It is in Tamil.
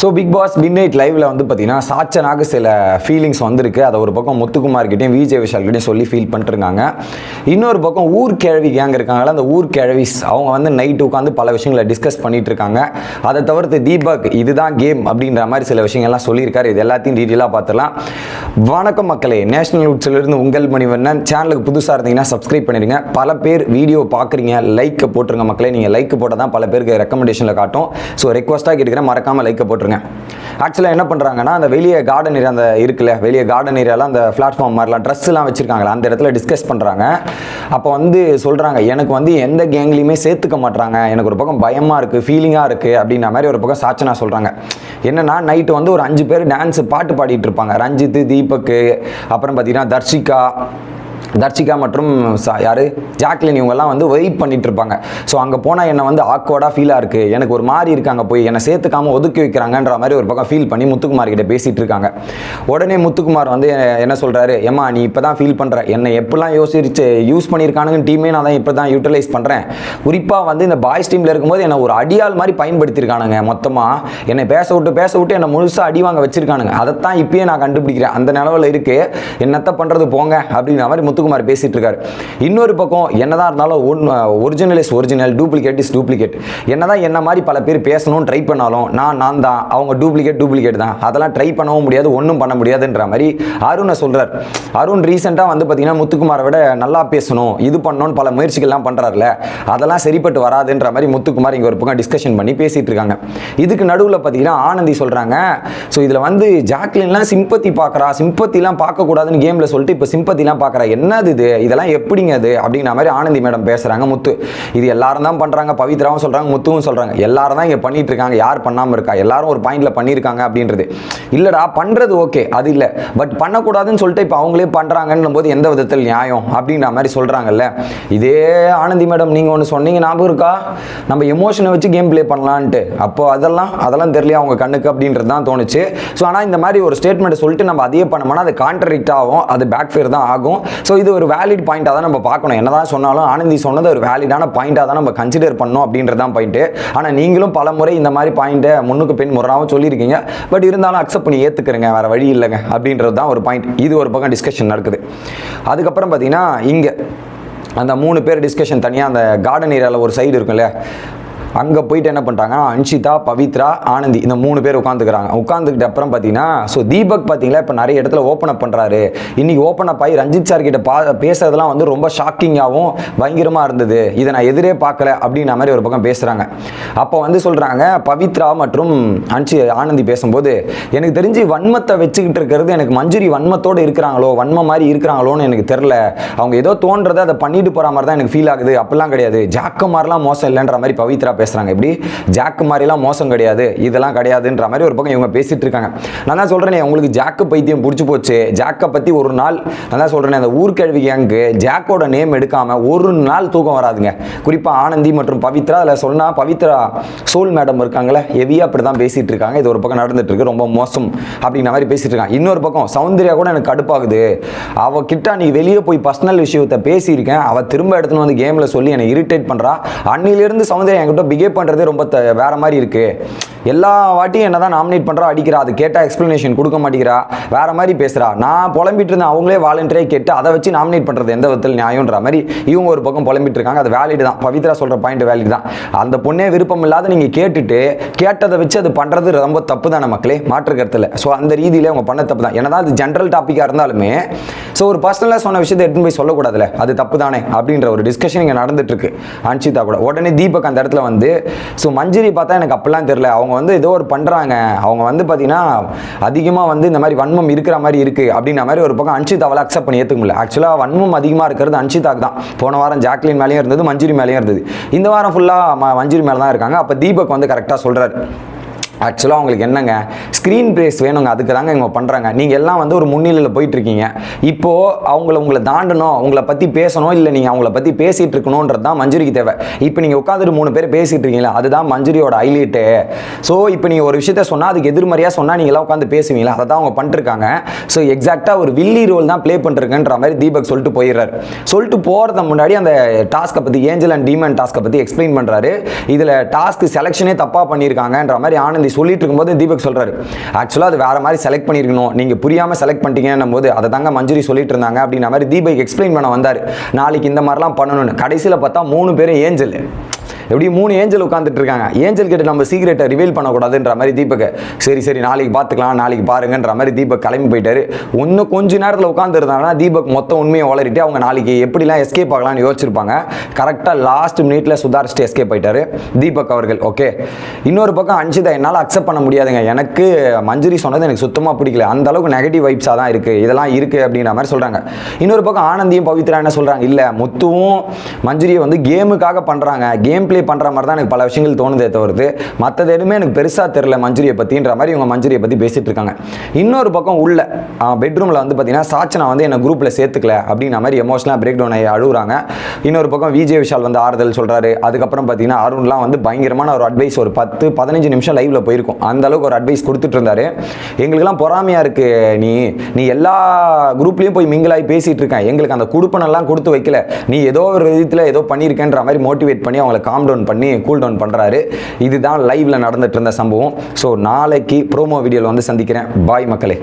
So big pass midnight லைவ்ல வந்து பார்த்தீங்கன்னா சாச்சனாக சில ஃபீலிங்ஸ் வந்திருக்கு. அதை ஒரு பக்கம் முத்துக்குமார்கிட்டையும் விஜய் விஷால்கிட்டையும் சொல்லி ஃபீல் பண்ணிட்டுருக்காங்க இன்னொரு பக்கம் ஊர் கிழவி கேங் இருக்காங்களா அந்த ஊர் கிழவிஸ் அவங்க வந்து நைட்டு உட்காந்து பல விஷயங்களை டிஸ்கஸ் பண்ணிட்டு இருக்காங்க அதை தவிர்த்து தீபக் இதுதான் கேம் அப்படின்ற மாதிரி சில விஷயங்கள்லாம் சொல்லியிருக்காரு. இது எல்லாத்தையும் டீட்டெயிலாக பார்த்துலாம் வணக்கம் மக்களே நேஷனல் இருந்து உங்கள் மணிவண்ணன். சேனலுக்கு புதுசாக இருந்தீங்கன்னா சப்ஸ்கிரைப் பண்ணிடுங்க. பல பேர் வீடியோ பார்க்குறீங்க லைக்கை போட்டுருங்க மக்களே. நீங்கள் லைக் போட்டால் தான் பல பேருக்கு ரெக்கமெண்டேஷனில் காட்டும். ஸோ ரெக்வஸ்ட்டாக கேட்டுக்கிறேன் மறக்காமல் லைக்கை போட்டுருங்க. ஆக்சுவலாக என்ன பண்ணுறாங்கன்னா அந்த வெளியே கார்டன் ஏரியா அந்த இருக்குல்ல வெளியே கார்டன் ஏரியாலாம் அந்த பிளாட்ஃபார்ம் மாதிரிலாம் ட்ரெஸ்லாம் வச்சுருக்காங்களா அந்த இடத்துல டிஸ்கஸ் பண்ணுறாங்க அப்போ வந்து சொல்கிறாங்க எனக்கு வந்து எந்த கேங்லேயுமே சேர்த்துக்க மாட்றாங்க. எனக்கு ஒரு பக்கம் பயமாக இருக்குது ஃபீலிங்காக இருக்குது அப்படின்ற மாதிரி ஒரு பக்கம் சாச்சனா சொல்கிறாங்க என்னன்னா நைட்டு வந்து ஒரு அஞ்சு பேர் டான்ஸு பாட்டு பாடிட்டு இருப்பாங்க. ரஞ்சித் தீபக்கு அப்புறம் பார்த்தீங்கன்னா தர்ஷிகா தர்ஷிகா மற்றும் யார்? ஜாக்லின் இவங்கெல்லாம் வந்து வெயிட் பண்ணிட்டு இருப்பாங்க ஸோ அங்கே போனால் என்னை வந்து ஆக்வர்டாக ஃபீலாக இருக்குது எனக்கு ஒரு மாதிரி இருக்காங்க போய். என்னை சேர்த்துக்காம ஒதுக்கி வைக்கிறாங்கன்ற மாதிரி ஒரு பக்கம் ஃபீல் பண்ணி முத்துக்குமார் கிட்ட பேசிகிட்டு இருக்காங்க. உடனே முத்துக்குமார் வந்து என்ன சொல்கிறாரு ஏம்மா நீ இப்போ தான் ஃபீல் பண்ணுற என்னை எப்படிலாம் யோசிச்சு யூஸ் பண்ணியிருக்கானுங்க டீமே நான் தான் இப்போ தான் யூட்டிலைஸ் பண்ணுறேன் குறிப்பாக வந்து இந்த பாய்ஸ் டீமில் இருக்கும்போது என்னை ஒரு அடியாள் மாதிரி பயன்படுத்தியிருக்கானுங்க மொத்தமாக என்னை பேச விட்டு பேச விட்டு என்னை முழுசாக அடி வாங்க வச்சுருக்கானுங்க. அதைத்தான் இப்பயே நான் கண்டுபிடிக்கிறேன். அந்த நிலவில் இருக்குது என்னத்தை பண்ணுறது போங்க. அப்படின்ற மாதிரி முத்துக்குமார் பேசிட்டு இருக்காரு இன்னொரு பக்கம் என்னதான் இருந்தாலும் one original is original duplicate is duplicate என்னதான் என்ன மாதிரி பல பேர் பேசணும்னு ட்ரை பண்ணாலும் நான் நான் தான் அவங்க டூப்ளிகேட் டூப்ளிகேட் தான். அதெல்லாம் ட்ரை பண்ணவும் முடியாது ஒன்றும் பண்ண முடியாதுன்ற மாதிரி அருணை சொல்றார். அருண் ரீசெண்டாக வந்து பார்த்தீங்கன்னா முத்துக்குமாரை விட நல்லா பேசணும் இது பண்ணணும்னு பல முயற்சிகள்லாம் பண்ணுறாருல அதெல்லாம் சரிப்பட்டு வராதுன்ற மாதிரி முத்துக்குமார் இங்கே ஒரு பக்கம் டிஸ்கஷன் பண்ணி பேசிட்டு இருக்காங்க இதுக்கு நடுவில் பார்த்தீங்கன்னா ஆனந்தி சொல்கிறாங்க ஸோ இதில் வந்து ஜாக்லின்லாம் சிம்பத்தி பார்க்குறா சிம்பத்திலாம் பார்க்கக்கூடாதுன்னு கேமில் சொல்லிட்டு இப்போ சிம்பத்திலாம் பார்க்குறா. என்னது இது? இதெல்லாம் எப்படிங்க அது அப்படிங்கிற மாதிரி ஆனந்தி மேடம் பேசுகிறாங்க முத்து. இது எல்லாரும் தான் பண்ணுறாங்க பவித்ராவும் சொல்கிறாங்க முத்துவும் சொல்கிறாங்க எல்லாரும் தான் இங்கே பண்ணிட்டு இருக்காங்க யார் பண்ணாமல் இருக்கா? எல்லாரும் ஒரு பாயிண்டில் பண்ணியிருக்காங்க அப்படின்றது. இல்லைடா பண்ணுறது ஓகே அது இல்லை. பட் பண்ணக்கூடாதுன்னு சொல்லிட்டு இப்போ அவங்களே பண்ணுறாங்கன்னும் போது எந்த விதத்தில் நியாயம் அப்படின்ற மாதிரி சொல்கிறாங்கல்ல இதே ஆனந்தி மேடம் நீங்கள் ஒன்று சொன்னீங்க ஞாபகம் இருக்கா? நம்ம எமோஷனை வச்சு கேம் ப்ளே பண்ணலான்ட்டு. அப்போ அதெல்லாம் அதெல்லாம் தெரியல அவங்க கண்ணுக்கு அப்படின்றது தான் தோணுச்சு. ஸோ ஆனால் இந்த மாதிரி ஒரு ஸ்டேட்மெண்ட் சொல்லிட்டு நம்ம அதையே பண்ணோம்னா அது கான்ட்ரடிக்ட் ஆகும் அது பேக் ஃபேர் தான் ஆகும். ஸோ இது ஒரு வேலிட் பாயிண்ட்டாக தான் நம்ம பார்க்கணும். என்னதான் சொன்னாலும் ஆனந்தி சொன்னது ஒரு வேலிடான பாயிண்ட்டாக தான் நம்ம கன்சிடர் பண்ணோம் அப்படின்றது தான் பாயிண்ட்டு ஆனால் நீங்களும் பல முறை இந்த மாதிரி பாயிண்ட்டை முன்னுக்கு பின் முறையாகவும் சொல்லியிருக்கீங்க. பட் இருந்தாலும் அக்செப்ட் பண்ணி ஏற்றுக்கிறேங்க வேறு வழி இல்லைங்க. அப்படின்றது தான் ஒரு பாயிண்ட் இது ஒரு பக்கம் டிஸ்கஷன் நடக்குது. அதுக்கப்புறம் பார்த்தீங்கன்னா இங்கே அந்த மூணு பேர் டிஸ்கஷன் தனியாக அந்த கார்டன் ஏரியாவில் ஒரு சைடு இருக்கும்ல. அங்கே போயிட்டு என்ன பண்ணிட்டாங்க அன்ஷிதா பவித்ரா ஆனந்தி இந்த மூணு பேர் உட்காந்துக்கிறாங்க உட்காந்துக்கிட்ட அப்புறம் பார்த்தீங்கன்னா ஸோ தீபக் பார்த்தீங்களா இப்போ நிறைய இடத்துல ஓப்பன் அப் பண்ணுறாரு இன்னைக்கு ஓப்பன் அப் ஆகி ரஞ்சித் சார் கிட்ட பா பேசுறதெல்லாம் வந்து ரொம்ப ஷாக்கிங்காகவும் பயங்கரமாக இருந்தது. இதை நான் எதிரே பார்க்கல அப்படின்ற மாதிரி ஒரு பக்கம் பேசுகிறாங்க அப்போ வந்து சொல்கிறாங்க பவித்ரா மற்றும் அன்ஷி ஆனந்தி பேசும்போது எனக்கு தெரிஞ்சு வன்மத்தை வச்சுக்கிட்டு இருக்கிறது எனக்கு மஞ்சுரி வன்மத்தோடு இருக்கிறாங்களோ வன்மம் மாதிரி இருக்கிறாங்களோன்னு எனக்கு தெரில அவங்க ஏதோ தோன்றதை அதை பண்ணிட்டு போகிற மாதிரி தான் எனக்கு ஃபீல் ஆகுது. அப்படிலாம் கிடையாது. ஜாக்கு மாதிரிலாம் மோசம் இல்லைன்ற மாதிரி பவித்ரா பேசுகிறாங்க எப்படி ஜாக்கு மாதிரிலாம் மோசம் கிடையாது. இதெல்லாம் கிடையாதுன்ற மாதிரி ஒரு பக்கம் இவங்க பேசிட்டு இருக்காங்க. நான் தான் சொல்கிறேனே உங்களுக்கு ஜாக்கு பைத்தியம் பிடிச்சி போச்சு. ஜாக்கை பற்றி ஒரு நாள் நான் தான் சொல்கிறேனே அந்த ஊர்கழிவு கேங்கு ஜாக்கோட நேம் எடுக்காமல் ஒரு நாள் தூக்கம் வராதுங்க. குறிப்பாக ஆனந்தி மற்றும் பவித்ரா அதில் சொன்னால் பவித்ரா சோல் மேடம் இருக்காங்களே ஹெவியாக அப்படி தான் பேசிகிட்டு இருக்காங்க. இது ஒரு பக்கம் நடந்துட்டு இருக்கு ரொம்ப மோசம் அப்படின்ற மாதிரி பேசிட்டு இருக்காங்க. இன்னொரு பக்கம் சௌந்தர்யா கூட எனக்கு கடுப்பாகுது. அவ கிட்ட நீ வெளியே போய் பர்சனல் விஷயத்தை பேசியிருக்கேன். அவ திரும்ப எடுத்துன்னு வந்து கேமில் சொல்லி என்னை இரிட்டேட் பண்ணுறா அன்னிலிருந்து சௌந்தர்யா என்கிட்ட பிஹேவ் பண்ணுறதே ரொம்ப த- வேறு மாதிரி இருக்குது எல்லா வாட்டியும் என்ன தான் நாமினேட் பண்ணுறா அடிக்கிறா அது கேட்டால் எக்ஸ்ப்ளனேஷன் கொடுக்க மாட்டேங்கிறா வேறு மாதிரி பேசுகிறா நான் புலம்பிட்டு இருந்தேன் அவங்களே வாலண்டரே கேட்டு அதை வச்சு நாமினேட் பண்ணுறது எந்த விதத்தில் நியாயம்ன்ற மாதிரி இவங்க ஒரு பக்கம் புலம்பிட்டு இருக்காங்க. அது வேலிட் தான். பவித்ரா சொல்கிற பாயிண்ட் வேலிட் தான். அந்த பொண்ணே விருப்பம் இல்லாத நீங்கள் கேட்டுட்டு கேட்டதை வச்சு அது பண்ணுறது ரொம்ப தப்பு தானே மக்களே? மாற்று கருத்தில். ஸோ அந்த ரீதியில் அவங்க பண்ண தப்பு தான். ஏன்னா அது ஜென்ரல் டாப்பிக்காக இருந்தாலுமே ஸோ ஒரு பர்சனலாக சொன்ன விஷயத்தை எடுத்துன்னு போய் சொல்லக்கூடாதுல்ல. அது தப்பு தானே? அப்படின்ற ஒரு டிஸ்கஷன் இங்கே நடந்துட்டு இருக்கு. அன்ஷிதா கூட. உடனே தீபக் அந்த இடத்துல வந்து ஸோ மஞ்சிரி பார்த்தா எனக்கு அப்படிலாம் தெரியல. அவங்க வந்து ஏதோ ஒரு பண்ணுறாங்க அவங்க வந்து பார்த்தீங்கன்னா அதிகமாக வந்து இந்த மாதிரி வன்மம் இருக்கிற மாதிரி இருக்குது அப்படின்ற மாதிரி ஒரு பக்கம் அன்ஷிதாவால் அக்செப்ட் பண்ணி ஏற்றுக்க முடியல. ஆக்சுவலாக வன்மம் அதிகமாக இருக்கிறது அன்ஷிதாக்கு தான். போன வாரம் ஜாக்லின் மேலேயும் இருந்தது மஞ்சிரி மேலேயும் இருந்தது. இந்த வாரம் ஃபுல்லாக ம மஞ்சிரி மேலே தான் இருக்காங்க. அப்போ தீபக் வந்து கரெக்டாக சொல்கிறார் ஆக்சுவலாக அவங்களுக்கு என்னங்க? ஸ்க்ரீன் ப்ளேஸ் வேணுங்க. அதுக்கு தாங்க இவங்க பண்ணுறாங்க நீங்கள் எல்லாம் வந்து ஒரு முன்னிலையில் போயிட்டுருக்கீங்க. இப்போது அவங்கள உங்களை தாண்டணும் உங்களை பற்றி பேசணும் இல்லை நீங்கள் அவங்கள பற்றி பேசிகிட்டு இருக்கணுன்றது தான் மஞ்சுரிக்கு தேவை. இப்போ நீங்கள் உட்காந்துட்டு மூணு பேர் பேசிகிட்டு இருக்கீங்களா அதுதான் மஞ்சுரியோட ஹைலைட்டு ஸோ இப்போ நீங்கள் ஒரு விஷயத்த சொன்னால் அதுக்கு எதிர்மறையாக சொன்னால் நீங்களாம் உட்காந்து பேசுவீங்களா? அதை தான் அவங்க பண்ணிருக்காங்க ஸோ எக்ஸாக்டாக ஒரு வில்லி ரோல் தான் ப்ளே பண்ணிருக்கன்ற மாதிரி தீபக் சொல்லிட்டு போயிடுறாரு. சொல்லிட்டு போகிறத முன்னாடி அந்த டாஸ்க்கை பற்றி ஏஞ்சல் அண்ட் டீமன் டாஸ்க்கை பற்றி எக்ஸ்பிளைன் பண்ணுறாரு இதில் டாஸ்க்கு செலெக்ஷனே தப்பாக பண்ணியிருக்காங்கன்ற மாதிரி ஆனந்தி சொல்லிட்டு இருக்கும்போது தீபக் சொல்றாரு ஆக்சுவலாக அது வேறு மாதிரி செலக்ட் பண்ணியிருக்கணும் நீங்கள் புரியாமல் செலக்ட் பண்ணிட்டீங்கன்னும் போது அதை தாங்க மஞ்சுரி சொல்லிட்டு இருந்தாங்க அப்படின்ற மாதிரி தீபக் எக்ஸ்பிளைன் பண்ண வந்தார். நாளைக்கு இந்த மாதிரிலாம் பண்ணணும்னு கடைசியில் பார்த்தா மூணு பேரும் ஏஞ்சல். எப்படி மூணு ஏஞ்சல் உட்காந்துட்டு இருக்காங்க. ஏஞ்சல் கிட்ட நம்ம சீக்கிரட்டை ரிவீல் பண்ணக்கூடாதுன்ற மாதிரி தீபக் சரி சரி நாளைக்கு பார்த்துக்கலாம் நாளைக்கு பாருங்கன்ற மாதிரி தீபக் கிளம்பி போயிட்டாரு. இன்னும் கொஞ்ச நேரத்தில் உட்காந்துருந்தாங்கன்னா தீபக் மொத்தம் உண்மையை வளரிட்டு அவங்க நாளைக்கு எப்படிலாம் எஸ்கேப் ஆகலாம்னு யோசிச்சிருப்பாங்க. கரெக்டாக லாஸ்ட் மினிட்ல சுதாரிச்சுட்டு எஸ்கேப் ஆயிட்டாரு தீபக் அவர்கள் ஓகே இன்னொரு பக்கம் அன்ஷிதா என்னால் அக்செப்ட் பண்ண முடியாதுங்க. எனக்கு மஞ்சுரி சொன்னது எனக்கு சுத்தமாக பிடிக்கல. அந்த அளவுக்கு நெகட்டிவ் வைப்ஸாக தான் இருக்குது இதெல்லாம் இருக்குது அப்படின்ற மாதிரி சொல்கிறாங்க இன்னொரு பக்கம் ஆனந்தியும் பவித்ரா என்ன சொல்கிறாங்க இல்லை முத்துவும் மஞ்சுரியை வந்து கேமுக்காக பண்ணுறாங்க கேம் ப்ளே பண்ணுற மாதிரி தான் எனக்கு பல விஷயங்கள் தோணுதே தவிர்த்து மற்றது எதுவுமே எனக்கு பெருசாக தெரில மஞ்சுரியை பற்றின்ற மாதிரி இவங்க மஞ்சுரியை பற்றி பேசிட்டு இருக்காங்க. இன்னொரு பக்கம் உள்ள பெட்ரூமில் வந்து பார்த்தீங்கன்னா சாச்சனா வந்து என்னை குரூப்பில் சேர்த்துக்கல அப்படின்ற மாதிரி எமோஷனலாக பிரேக் டவுன் ஆகி அழுகுறாங்க. இன்னொரு பக்கம் விஜய் விஷால் வந்து ஆறுதல் சொல்கிறாரு அதுக்கப்புறம் பார்த்தீங்கன்னா அருண்லாம் வந்து பயங்கரமான ஒரு அட்வைஸ் ஒரு பத்து பதினஞ்சு நிமிஷம் லைவில் போயிருக்கும். அந்த அளவுக்கு ஒரு அட்வைஸ் கொடுத்துட்டு இருந்தாரு. எங்களுக்கெல்லாம் பொறாமையாக இருக்கு நீ நீ எல்லா குரூப்லேயும் போய் மிங்கிலாகி பேசிட்டு இருக்கேன் எங்களுக்கு அந்த குடுப்பனெல்லாம் கொடுத்து வைக்கல. நீ ஏதோ ஒரு விதத்தில் ஏதோ பண்ணியிருக்கேன்ற மாதிரி மோட்டிவேட் பண்ணி அவங்களை காம் காம் டவுன் பண்ணி கூல் டவுன் பண்ணுறாரு இதுதான் லைவ்ல நடந்துட்டு இருந்த சம்பவம். ஸோ நாளைக்கு ப்ரோமோ வீடியோவில் வந்து சந்திக்கிறேன். பாய் மக்களே.